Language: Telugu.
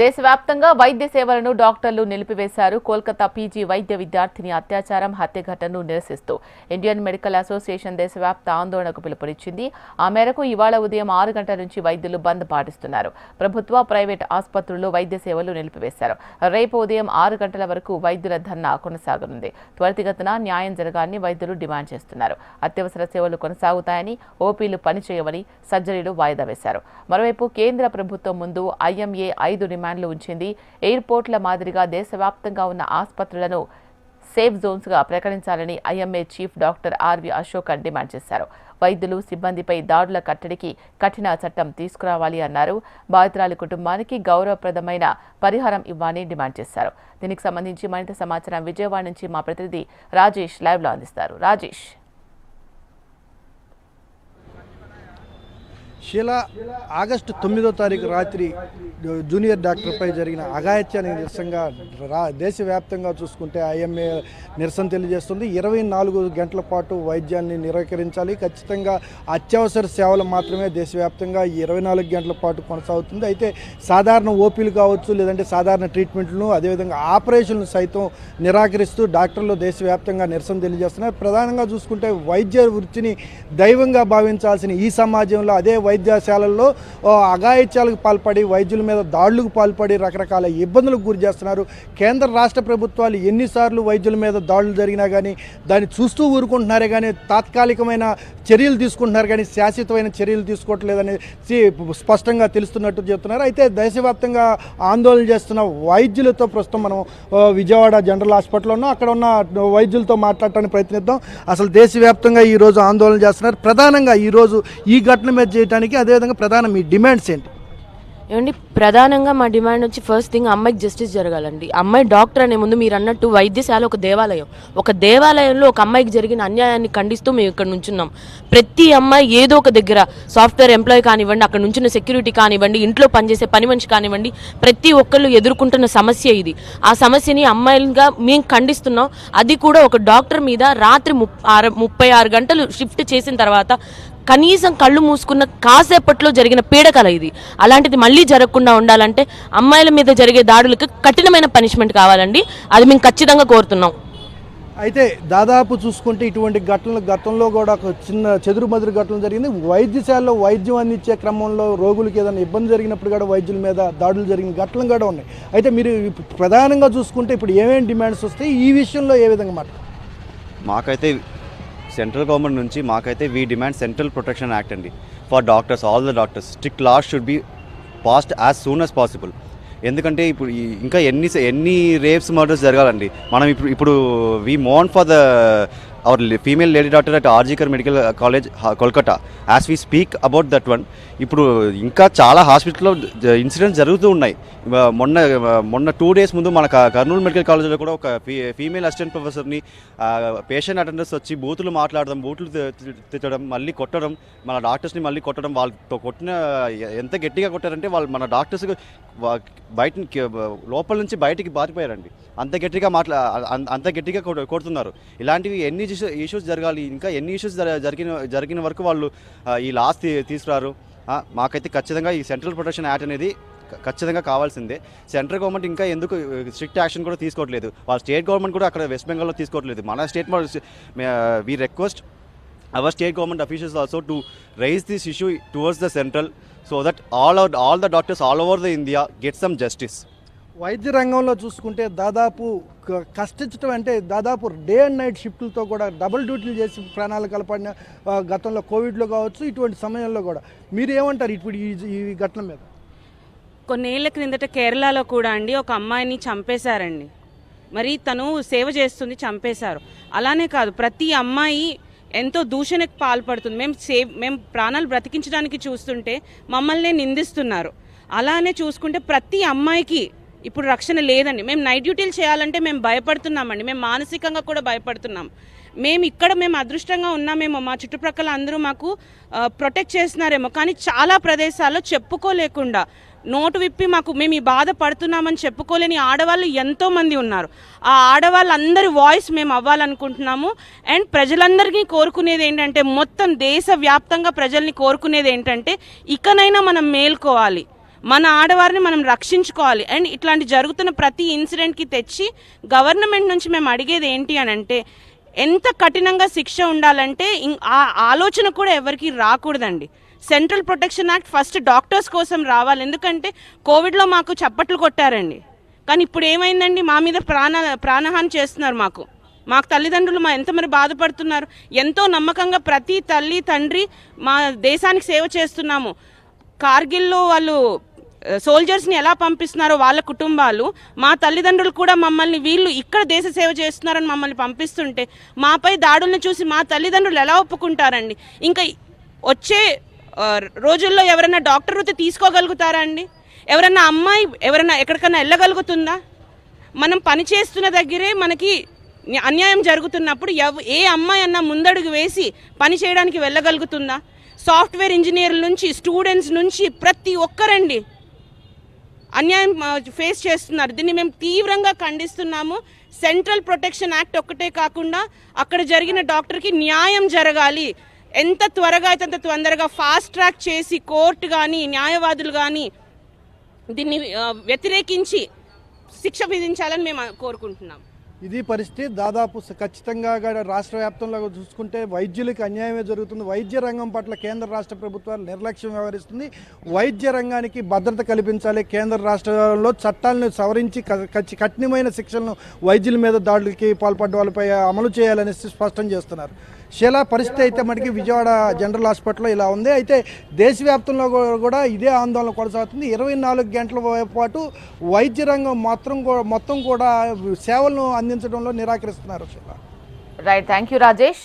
దేశవ్యాప్తంగా వైద్య సేవలను డాక్టర్లు నిలిపివేశారు. కోల్కతా పీజీ వైద్య విద్యార్థిని అత్యాచారం హత్య ఘటనను నిరసిస్తూ ఇండియన్ మెడికల్ అసోసియేషన్ దేశవ్యాప్త ఆందోళనకు పిలుపునిచ్చింది. ఆ మేరకు ఇవాళ ఉదయం ఆరు గంటల నుంచి వైద్యులు బంద్ పాటిస్తున్నారు. ప్రభుత్వ ప్రైవేట్ ఆసుపత్రుల్లో వైద్య సేవలు నిలిపివేశారు. రేపు ఉదయం ఆరు గంటల వరకు వైద్యుల ధర్నా కొనసాగనుంది. త్వరితగతిన న్యాయం జరగాలని వైద్యులు డిమాండ్ చేస్తున్నారు. అత్యవసర సేవలు కొనసాగుతాయని ఓపీలు పనిచేయవని సర్జరీలు వాయిదా వేశారు. మరోవైపు కేంద్ర ప్రభుత్వం ముందు ఐఎంఏ ఐదు డిమాండ్లు ఉంచింది. ఎయిర్పోర్ట్ల మాదిరిగా దేశవ్యాప్తంగా ఉన్న ఆసుపత్రులను సేఫ్ జోన్స్గా ప్రకటించాలని IMA chief doctor R V Ashok demand చేశారు. వైద్యులు సిబ్బందిపై దాడుల కట్టడికి కఠిన చట్టం తీసుకురావాలి అన్నారు. బాధితురాలి కుటుంబానికి గౌరవప్రదమైన పరిహారం ఇవ్వాలని డిమాండ్ చేశారు. దీనికి సంబంధించి మరింత సమాచారం విజయవాడ నుంచి మా ప్రతినిధి రాజేష్ లైవ్లో అందిస్తారు. రాజేష్. షీలా ఆగస్టు తొమ్మిదో తారీఖు రాత్రి జూనియర్ డాక్టర్పై జరిగిన అఘాయిత్యానికి నిరసనగా రా దేశవ్యాప్తంగా చూసుకుంటే ఐఎంఏ నిరసన తెలియజేస్తుంది. ఇరవై నాలుగు గంటల పాటు వైద్యాన్ని నిరాకరించాలి. ఖచ్చితంగా అత్యవసర సేవలు మాత్రమే దేశవ్యాప్తంగా ఇరవై నాలుగు గంటల పాటు కొనసాగుతుంది. అయితే సాధారణ ఓపీలు కావచ్చు లేదంటే సాధారణ ట్రీట్మెంట్లను అదేవిధంగా ఆపరేషన్లు సైతం నిరాకరిస్తూ డాక్టర్లు దేశవ్యాప్తంగా నిరసన తెలియజేస్తున్నారు ప్రధానంగా చూసుకుంటే వైద్య వృత్తిని దైవంగా భావించాల్సిన ఈ సమాజంలో అదే వైద్యశాలల్లో అఘాయిత్యాలకు పాల్పడి వైద్యుల మీద దాడులకు పాల్పడి రకరకాల ఇబ్బందులకు గురి చేస్తున్నారు. కేంద్ర రాష్ట్ర ప్రభుత్వాలు ఎన్నిసార్లు వైద్యుల మీద దాడులు జరిగినా కానీ దాన్ని చూస్తూ ఊరుకుంటున్నారే కానీ తాత్కాలికమైన చర్యలు తీసుకుంటున్నారు కానీ శాశ్వతమైన చర్యలు తీసుకోవట్లేదని స్పష్టంగా తెలుస్తున్నట్టు చెప్తున్నారు. అయితే దేశవ్యాప్తంగా ఆందోళన చేస్తున్న వైద్యులతో ప్రస్తుతం మనం విజయవాడ జనరల్ హాస్పిటల్లో ఉన్నాం. అక్కడ ఉన్న వైద్యులతో మాట్లాడటానికి ప్రయత్నిద్దాం. అసలు దేశవ్యాప్తంగా ఈరోజు ఆందోళన చేస్తున్నారు. ప్రధానంగా ఈరోజు ఈ ఘటన మీద చేయడానికి అదేవిధంగా ప్రధాన మీ డిమాండ్స్ ఏంటి? ఏమండి ప్రధానంగా మా డిమాండ్ వచ్చి ఫస్ట్ థింగ్ అమ్మాయికి జస్టిస్ జరగాలండి. అమ్మాయి డాక్టర్ అనే ముందు మీరు అన్నట్టు వైద్యశాల ఒక దేవాలయం. ఒక దేవాలయంలో ఒక అమ్మాయికి జరిగిన అన్యాయాన్ని ఖండిస్తూ మేము ఇక్కడ నుంచున్నాం. ప్రతి అమ్మాయి ఏదో ఒక దగ్గర సాఫ్ట్వేర్ ఎంప్లాయ్ కానివ్వండి అక్కడ నుంచిన సెక్యూరిటీ కానివ్వండి ఇంట్లో పనిచేసే పని మనిషి కానివ్వండి ప్రతి ఒక్కళ్ళు ఎదుర్కొంటున్న సమస్య ఇది. ఆ సమస్యని అమ్మాయిలుగా మేము ఖండిస్తున్నాం. అది కూడా ఒక డాక్టర్ మీద రాత్రి ముప్- ఆరు- ముప్పై ఆరు గంటలు షిఫ్ట్ చేసిన తర్వాత కనీసం కళ్ళు మూసుకున్న కాసేపట్లో జరిగిన పీడకల ఇది. అలాంటిది మళ్ళీ జరగకుండా ఉండాలంటే అమ్మాయిల మీద జరిగే దాడులకు కఠినమైన పనిష్మెంట్ కావాలండి. అది మేము ఖచ్చితంగా కోరుతున్నాం. అయితే దాదాపు చూసుకుంటే ఇటువంటి ఘటనలు గతంలో కూడా ఒక చిన్న చెదురుమదురు ఘటనలు జరిగింది. వైద్యశాలలో వైద్యం అందించే క్రమంలో రోగులకు ఏదైనా ఇబ్బంది జరిగినప్పుడు కూడా వైద్యుల మీద దాడులు జరిగిన ఘటనలు కూడా ఉన్నాయి. అయితే మీరు ఇప్పుడు ప్రధానంగా చూసుకుంటే ఇప్పుడు ఏమేమి డిమాండ్స్ వస్తాయి? ఈ విషయంలో ఏ విధంగా మాట మాకైతే సెంట్రల్ గవర్నమెంట్ నుంచి మాకైతే we demand central protection act అండి. For doctors all the doctors strict laws should be passed as soon as possible ఎందుకంటే ఇప్పుడు ఇంకా ఎన్ని ఎన్ని రేప్స్ మర్డర్స్ జరగాలండి. మనం ఇప్పుడు ఇప్పుడు we Mon for the hour female lady doctor at RG Kar medical college Kolkata as we speak about that one ఇప్పుడు ఇంకా చాలా హాస్పిటల్లో ఇన్సిడెంట్స్ జరుగుతూ ఉన్నాయి. మొన్న మొన్న టూ డేస్ ముందు మన కర్నూలు మెడికల్ కాలేజ్లో కూడా ఒక ఫీ- ఫీమేల్ అసిస్టెంట్ ప్రొఫెసర్ని పేషెంట్ అటెండర్స్ వచ్చి బూతులు మాట్లాడడం బూతులు తిట్టడం మళ్ళీ కొట్టడం మన డాక్టర్స్ని మళ్ళీ కొట్టడం వాళ్ళతో కొట్టిన ఎంత గట్టిగా కొట్టారంటే వాళ్ళు మన డాక్టర్స్ బయట లోపల నుంచి బయటికి బారిపోయారండి అంత గట్టిగా మాట్లా అంత గట్టిగా కొడుతున్నారు. ఇలాంటివి ఎన్ని ఇష్యూస్ జరగాలి ఇంకా ఎన్ని ఇష్యూస్ జరిగిన జరిగిన వరకు వాళ్ళు ఈ లాస్ తీ- తీసుకురారు మాకైతే ఖచ్చితంగా ఈ సెంట్రల్ ప్రొటెక్షన్ యాక్ట్ అనేది ఖచ్చితంగా కావాల్సిందే. సెంట్రల్ గవర్నమెంట్ ఇంకా ఎందుకు స్ట్రిక్ట్ యాక్షన్ కూడా తీసుకోవట్లేదు. వాళ్ళ స్టేట్ గవర్నమెంట్ కూడా అక్కడ వెస్ట్ బెంగాల్లో తీసుకోవట్లేదు. మన state we request our state government officials also to rise this issue towards the central so that all out all the doctors all over the India get some justice వైద్య రంగంలో చూసుకుంటే దాదాపు క- కష్టించడం అంటే దాదాపు డే అండ్ నైట్ షిఫ్ట్లతో కూడా డబుల్ డ్యూటీలు చేసి ప్రాణాలు కలపడిన గతంలో కోవిడ్లో కావచ్చు ఇటువంటి సమయంలో కూడా. మీరు ఏమంటారు ఇప్పుడు ఈ ఈ ఘటన మీద? కొన్నేళ్ళ క్రిందట కేరళలో కూడా అండి ఒక అమ్మాయిని చంపేశారండి. మరి తను సేవ చేస్తుంది చంపేశారు. అలానే కాదు ప్రతి అమ్మాయి ఎంతో దూషణకు పాల్పడుతుంది. మేము సేవ్ మేము ప్రాణాలు బ్రతికించడానికి చూస్తుంటే మమ్మల్ని నిందిస్తున్నారు. అలానే చూసుకుంటే ప్రతి అమ్మాయికి ఇప్పుడు రక్షణ లేదండి. మేము నైట్ డ్యూటీలు చేయాలంటే మేము భయపడుతున్నామండి. మేము మానసికంగా కూడా భయపడుతున్నాం. మేము ఇక్కడ మేము అదృష్టంగా ఉన్నామేమో. మా చుట్టుప్రక్కల అందరూ మాకు ప్రొటెక్ట్ చేస్తున్నారేమో. కానీ చాలా ప్రదేశాల్లో చెప్పుకోలేకుండా నోటు విప్పి మాకు మేము ఈ బాధ పడుతున్నామని చెప్పుకోలేని ఆడవాళ్ళు ఎంతో మంది ఉన్నారు. ఆ ఆడవాళ్ళందరి వాయిస్ మేము అవ్వాలనుకుంటున్నాము. అండ్ ప్రజలందరికీ కోరుకునేది ఏంటంటే మొత్తం దేశవ్యాప్తంగా ప్రజల్ని కోరుకునేది ఏంటంటే ఇకనైనా మనం మేల్కోవాలి. మన ఆడవారిని మనం రక్షించుకోవాలి. అండ్ ఇట్లాంటి జరుగుతున్న ప్రతి ఇన్సిడెంట్కి తెచ్చి గవర్నమెంట్ నుంచి మేము అడిగేది ఏంటి అని అంటే ఎంత కఠినంగా శిక్ష ఉండాలంటే ఇం- ఆ ఆలోచన కూడా ఎవరికి రాకూడదండి. Central protection act first doctors కోసం రావాలి. ఎందుకంటే కోవిడ్లో మాకు చప్పట్లు కొట్టారండి. కానీ ఇప్పుడు ఏమైందండి? మా మీద ప్రాణ ప్రాణహాని చేస్తున్నారు మాకు. మాకు తల్లిదండ్రులు మా ఎంత మరి బాధపడుతున్నారు? ఎంతో నమ్మకంగా ప్రతి తల్లి తండ్రి మా దేశానికి సేవ చేస్తున్నాము. కార్గిల్లో వాళ్ళు సోల్జర్స్ని ఎలా పంపిస్తున్నారో వాళ్ళ కుటుంబాలు మా తల్లిదండ్రులు కూడా మమ్మల్ని వీళ్ళు ఇక్కడ దేశ సేవ చేస్తున్నారని మమ్మల్ని పంపిస్తుంటే మాపై దాడులను చూసి మా తల్లిదండ్రులు ఎలా ఒప్పుకుంటారండి? ఇంకా వచ్చే రోజుల్లో ఎవరైనా డాక్టర్ వృత్తి తీసుకోగలుగుతారా అండి? ఎవరైనా అమ్మాయి ఎవరైనా ఎక్కడికైనా వెళ్ళగలుగుతుందా? మనం పని చేస్తున్న దగ్గరే మనకి అన్యాయం జరుగుతున్నప్పుడు ఎవ ఏ అమ్మాయి అన్నా ముందడుగు వేసి పని చేయడానికి వెళ్ళగలుగుతుందా? సాఫ్ట్వేర్ ఇంజనీర్ల నుంచి స్టూడెంట్స్ నుంచి ప్రతి ఒక్కరండి అన్యాయం ఫేస్ చేస్తున్నారు. దీన్ని మేము తీవ్రంగా ఖండిస్తున్నాము. సెంట్రల్ ప్రొటెక్షన్ యాక్ట్ ఒక్కటే కాకుండా అక్కడ జరిగిన డాక్టర్కి న్యాయం జరగాలి. ఎంత త్వరగా అయితే అంత తొందరగా ఫాస్ట్ ట్రాక్ చేసి కోర్టు కానీ న్యాయవాదులు కానీ దీన్ని వ్యతిరేకించి శిక్ష విధించాలని మేము కోరుకుంటున్నాం. ఇది పరిస్థితి దాదాపు ఖచ్చితంగా రాష్ట్ర వ్యాప్తంలో చూసుకుంటే వైద్యులకు అన్యాయమే జరుగుతుంది. వైద్య రంగం పట్ల కేంద్ర రాష్ట్ర ప్రభుత్వాలు నిర్లక్ష్యం వ్యవహరిస్తుంది. వైద్య రంగానికి భద్రత కల్పించాలి. కేంద్ర రాష్ట్రంలో చట్టాలను సవరించి కఠినమైన శిక్షలను వైద్యుల మీద దాడులకి పాల్పడ్డ వాళ్ళపై అమలు చేయాలని స్పష్టం చేస్తున్నారు. శిలా పరిస్థితి అయితే మనకి విజయవాడ జనరల్ హాస్పిటల్లో ఇలా ఉంది. అయితే దేశవ్యాప్తంలో కూడా ఇదే ఆందోళన కొనసాగుతుంది. ఇరవై నాలుగు గంటల పాటు వైద్య రంగం మాత్రం మొత్తం కూడా సేవలను అందించడంలో నిరాకరిస్తున్నారు శిలా. Right thank you Rajesh